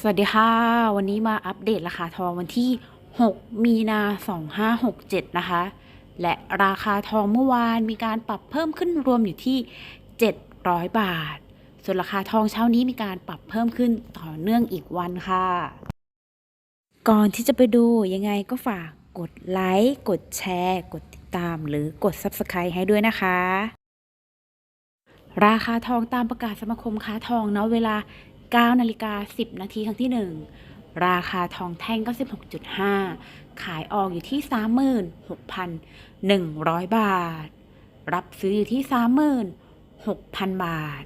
สวัสดีค่ะ วันนี้มาอัปเดตราคาทองวันที่ 6 มีนา 2567 นะคะ และราคาทองเมื่อวานมีการปรับเพิ่มขึ้นรวมอยู่ที่ 700 บาท ส่วนราคาทองเช้านี้มีการปรับเพิ่มขึ้นต่อเนื่องอีกวันค่ะ ก่อนที่จะไปดูยังไงก็ฝากกดไลค์กดแชร์ กดติดตามหรือกด Subscribe ให้ด้วยนะคะราคาทองตามประกาศสมาคมค้าทองเนาะเวลา 9นาฬิกา10 นาทีครั้งที่ 1 ราคาทองแท่ง 96.5 ขายออกอยู่ที่ 36,100 บาท รับซื้ออยู่ที่ 36,000 บาท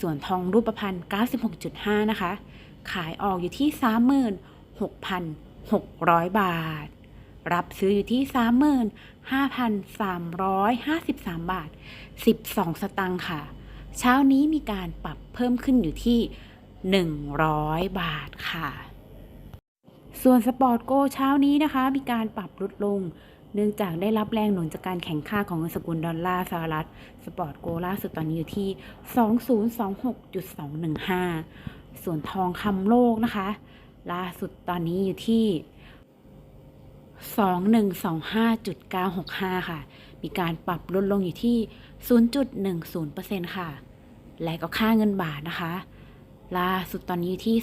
ส่วนทองรูปพรรณ96.5 นะคะ ขายออกอยู่ที่ 36,600 บาท รับซื้ออยู่ที่ 35,353 บาท 12 สตังค์ค่ะเช้านี้มีการปรับเพิ่มขึ้นอยู่ที่ 100 บาทค่ะ ส่วนสปอร์ตโกเช้านี้นะคะ มีการปรับลดลง เนื่องจากได้รับแรงหนุนจากการแข่งค่าของเงินสกุลดอลลาร์สหรัฐ สปอร์ตโกล่าสุดตอนนี้อยู่ที่ 2026.215 ส่วนทองคำโลกนะคะ ล่าสุดตอนนี้อยู่ที่2125.965 ค่ะ มีการปรับลดลงอยู่ที่ 0.10%ค่ะ และก็ค่าเงินบาทนะคะ ล่าสุดตอนนี้ที่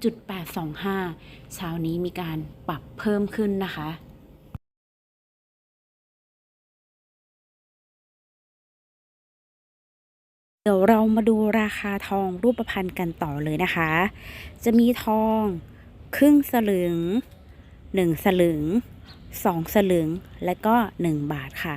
35.825 เช้านี้มีการปรับเพิ่มขึ้นนะคะเดี๋ยวเรามาดูราคาทองรูปพรรณกันต่อเลยนะคะ จะมีทองครึ่งสลึง 1 สลึง 2 สลึง และก็ 1 บาทค่ะ